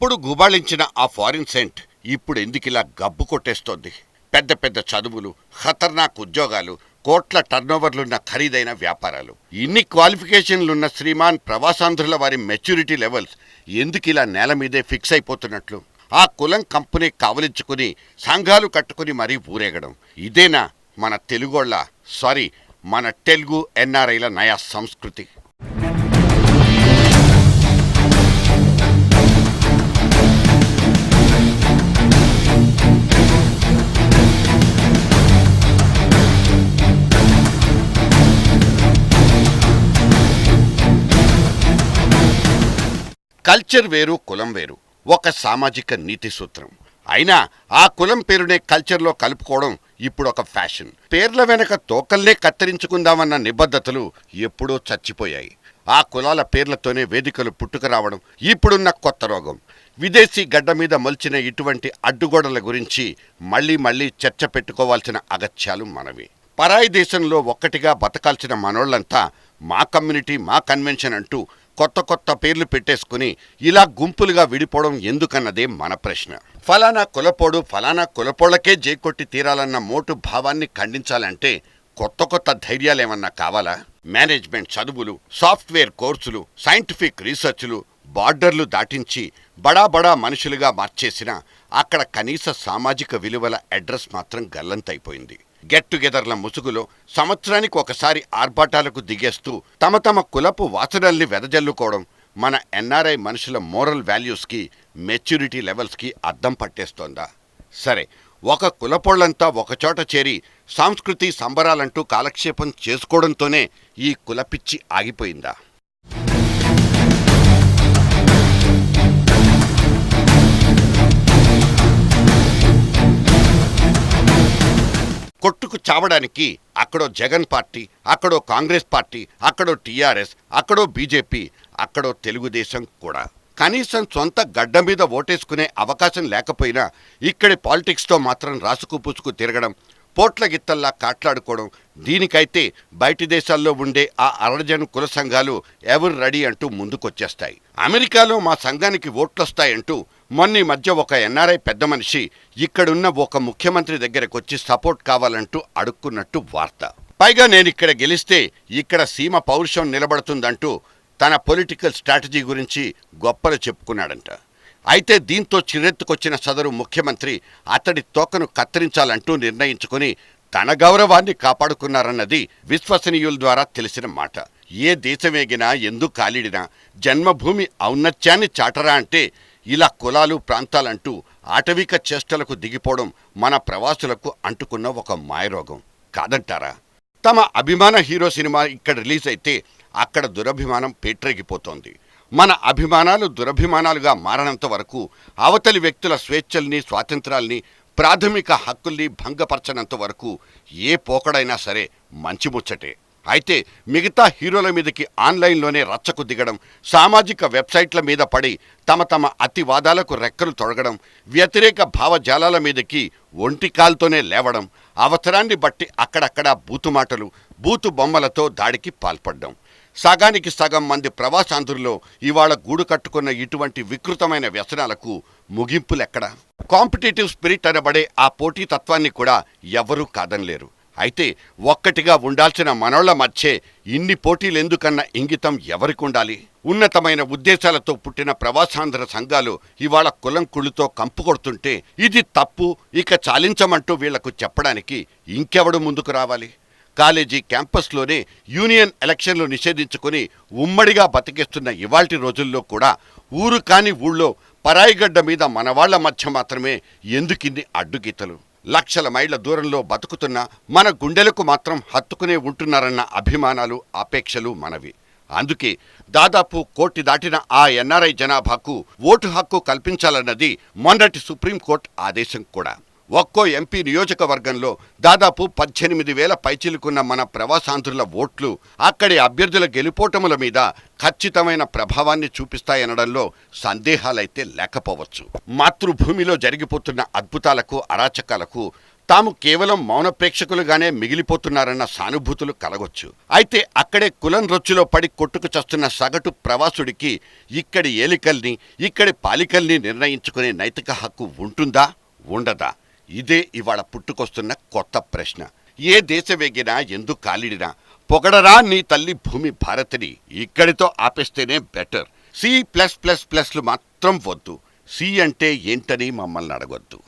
అప్పుడు గుబాళించిన ఆ foreign cent ఇప్పుడు ఎందుకిలా గబ్బు కొట్టేస్తోంది? పెద్ద పెద్ద చదువులు ఖతర్నాక్ ఉద్యోగాలు కోట్ల టర్నోవర్లున్న ఖరీదైన వ్యాపారాలు. ఇన్ని క్వాలిఫికేషన్లున్న శ్రీమాన్ ప్రవాసాంధ్రుల వారి మెచ్యూరిటీ లెవెల్స్ ఎందుకిలా నేల మీదే ఫిక్స్ అయిపోతున్నట్లు? ఆ కులం కంపెనీ కావలించుకుని సంఘాలు కట్టుకుని మరీ ఊరేగడం. ఇదేనా మన తెలుగోళ్ళ సారీ మన తెలుగు ఎన్ఆర్ఐల నయా సంస్కృతి? కల్చర్ వేరు కులం వేరు. ఒక సామాజిక నీతి సూత్రం. అయినా ఆ కులం పేరునే కల్చర్లో కలుపుకోవడం ఇప్పుడు ఒక ఫ్యాషన్. పేర్ల వెనక తోకల్నే కత్తిరించుకుందామన్న నిబద్ధతలు ఎప్పుడూ చచ్చిపోయాయి. ఆ కులాల పేర్లతోనే వేదికలు పుట్టుకురావడం ఇప్పుడున్న కొత్త రోగం. విదేశీ గడ్డ మీద మొలిచిన ఇటువంటి అడ్డుగోడల గురించి మళ్ళీ మళ్ళీ చర్చ పెట్టుకోవాల్సిన అగత్యాలు మనవి. పరాయి దేశంలో ఒక్కటిగా బతకాల్సిన మనోళ్ళంతా మా కమ్యూనిటీ మా కన్వెన్షన్ అంటూ కొత్త కొత్త పేర్లు పెట్టేసుకుని ఇలా గుంపులుగా విడిపోవడం ఎందుకన్నదే మన ప్రశ్న. ఫలానా కులపోడు ఫలానా కులపోళ్ళకే జైకొట్టి తీరాలన్న మోటు భావాన్ని ఖండించాలంటే కొత్త కొత్త ధైర్యాలేమన్నా కావాలా? మేనేజ్మెంట్ చదువులు సాఫ్ట్వేర్ కోర్సులు సైంటిఫిక్ రీసెర్చ్లు బార్డర్లు దాటించి బడా బడా మనుషులుగా మార్చేసిన అక్కడ కనీస సామాజిక విలువల అడ్రస్ మాత్రం గల్లంతైపోయింది గెట్ టుగెదర్ల ముసుగులో సంవత్సరానికి ఒకసారి ఆర్భాటాలకు దిగేస్తూ తమ తమ కులపు వాసనల్ని వెదజల్లుకోవడం మన ఎన్ఆర్ఐ మనుషుల మోరల్ వాల్యూస్కి మెచ్యూరిటీ లెవెల్స్కి అద్దం పట్టేస్తోందా? సరే ఒక కులపోళ్ళంతా ఒకచోట చేరి సంస్కృతి సంబరాలంటూ కాలక్షేపం చేసుకోవడంతోనే ఈ కులపిచ్చి ఆగిపోయిందా? చావడానికి అక్కడో జగన్ పార్టీ అక్కడో కాంగ్రెస్ పార్టీ అక్కడో టీఆర్ఎస్ అక్కడో బీజేపీ అక్కడో తెలుగుదేశం కూడా. కనీసం సొంత గడ్డ మీద ఓటేసుకునే అవకాశం లేకపోయినా ఇక్కడి పాలిటిక్స్తో మాత్రం రాసుకు పుసుకు తిరగడం పోట్ల గిత్తల్లా కాట్లాడుకోవడం. దీనికైతే బయటి దేశాల్లో ఉండే ఆ అరడజను కుల సంఘాలు ఎవరు రెడీ అంటూ ముందుకొచ్చేస్తాయి. అమెరికాలో మా సంఘానికి ఓట్లొస్తాయంటూ మొన్న మధ్య ఒక ఎన్ఆర్ఐ పెద్ద మనిషి ఇక్కడున్న ఒక ముఖ్యమంత్రి దగ్గరకొచ్చి సపోర్ట్ కావాలంటూ అడుక్కున్నట్టు వార్త. పైగా నేను ఇక్కడ గెలిస్తే ఇక్కడ సీమ పౌరుషం నిలబడుతుందంటూ తన పొలిటికల్ స్ట్రాటజీ గురించి గొప్పలు చెప్పుకున్నాడంట. అయితే దీంతో చిరెత్తుకొచ్చిన సదరు ముఖ్యమంత్రి అతడి తోకను కత్తిరించాలంటూ నిర్ణయించుకుని తన గౌరవాన్ని కాపాడుకున్నారన్నది విశ్వసనీయుల ద్వారా తెలిసిన మాట. ఏ దేశమేగినా ఎందుకు కాలిడినా జన్మభూమి ఔన్నత్యాన్ని చాటరా అంటే ఇలా కులాలు ప్రాంతాలంటూ ఆటవిక చేష్టలకు దిగిపోవడం మన ప్రవాసులకు అంటుకున్న ఒక మాయరోగం. కాదంటారా? తమ అభిమాన హీరో సినిమా ఇక్కడ రిలీజ్ అయితే అక్కడ దురభిమానం పేట్రెగిపోతోంది. మన అభిమానాలు దురభిమానాలుగా మారనంత వరకు అవతలి వ్యక్తుల స్వేచ్ఛల్ని స్వాతంత్రాల్ని ప్రాథమిక హక్కుల్ని భంగపరచనంత వరకు ఏ పోకడైనా సరే మంచి ముచ్చటే. అయితే మిగతా హీరోల మీదకి ఆన్లైన్లోనే రచ్చకు దిగడం సామాజిక వెబ్సైట్ల మీద పడి తమ తమ అతివాదాలకు రెక్కలు తొడగడం వ్యతిరేక భావజాలాల మీదకి ఒంటి కాల్తోనే లేవడం అవసరాన్ని బట్టి అక్కడక్కడ బూతుమాటలు బూతు బొమ్మలతో దాడికి పాల్పడ్డం. సగానికి సగం మంది ప్రవాసాంధ్రులు ఇవాళ గూడు కట్టుకున్న ఇటువంటి వికృతమైన వ్యసనాలకు ముగింపులెక్కడ? కాంపిటేటివ్ స్పిరిట్ అనబడే ఆ పోటీ తత్వాన్ని కూడా ఎవరూ కాదనలేరు. అయితే ఒక్కటిగా ఉండాల్సిన మనోళ్ళ మధ్యే ఇన్ని పోటీలెందుకన్న ఇంగితం ఎవరికుండాలి? ఉన్నతమైన ఉద్దేశాలతో పుట్టిన ప్రవాసాంధ్ర సంఘాలు ఇవాళ కులం కుళ్ళుతో కంపు కొడుతుంటే ఇది తప్పు ఇక చాలించమంటూ వీళ్ళకు చెప్పడానికి ఇంకెవడు ముందుకు రావాలి? కాలేజీ క్యాంపస్లోనే యూనియన్ ఎలక్షన్లు నిషేధించుకుని ఉమ్మడిగా బతికేస్తున్న ఇవాల్టి రోజుల్లో కూడా ఊరు కాని ఊళ్ళో పరాయిగడ్డ మీద మనవాళ్ళ మధ్య మాత్రమే ఎందుకిన్ని అడ్డుగీతలు? లక్షల మైళ్ళ దూరంలో బతుకుతున్న మన గుండెలకు మాత్రం హత్తుకునే ఉంటున్నారన్న అభిమానాలు అపేక్షలు మనవి. అందుకే దాదాపు కోటి దాటిన ఆ ఎన్ఆర్ఐ జనాభాకు ఓటు హక్కు కల్పించాలన్నది మొన్నటి సుప్రీంకోర్టు ఆదేశం కూడా. ఒక్కో ఎంపీ నియోజకవర్గంలో దాదాపు పద్దెనిమిది వేల పైచిలుకున్న మన ప్రవాసాంధ్రుల ఓట్లు అక్కడి అభ్యర్థుల గెలుపోటముల మీద ఖచ్చితమైన ప్రభావాన్ని చూపిస్తాయనడంలో సందేహాలైతే లేకపోవచ్చు. మాతృభూమిలో జరిగిపోతున్న అద్భుతాలకు అరాచకాలకు తాము కేవలం మౌన ప్రేక్షకులుగానే మిగిలిపోతున్నారన్న సానుభూతులు కలగొచ్చు. అయితే అక్కడే కులం రొచ్చులో పడి కొట్టుకు చస్తున్న సగటు ప్రవాసుడికి ఇక్కడి ఏలికల్ని ఇక్కడి పాలికల్ని నిర్ణయించుకునే నైతిక హక్కు ఉంటుందా? ఉండదా? ఇదే ఇవాళ పుట్టుకొస్తున్న కొత్త ప్రశ్న. ఏ దేశవేగినా ఎందు కాలిడినా పొగడరా నీ తల్లి భూమి భారతిని? ఇక్కడితో ఆపేస్తేనే బెటర్. సి ప్లస్ ప్లస్ ప్లస్లు మాత్రం వద్దు. సి అంటే ఏంటని మమ్మల్ని అడగొద్దు.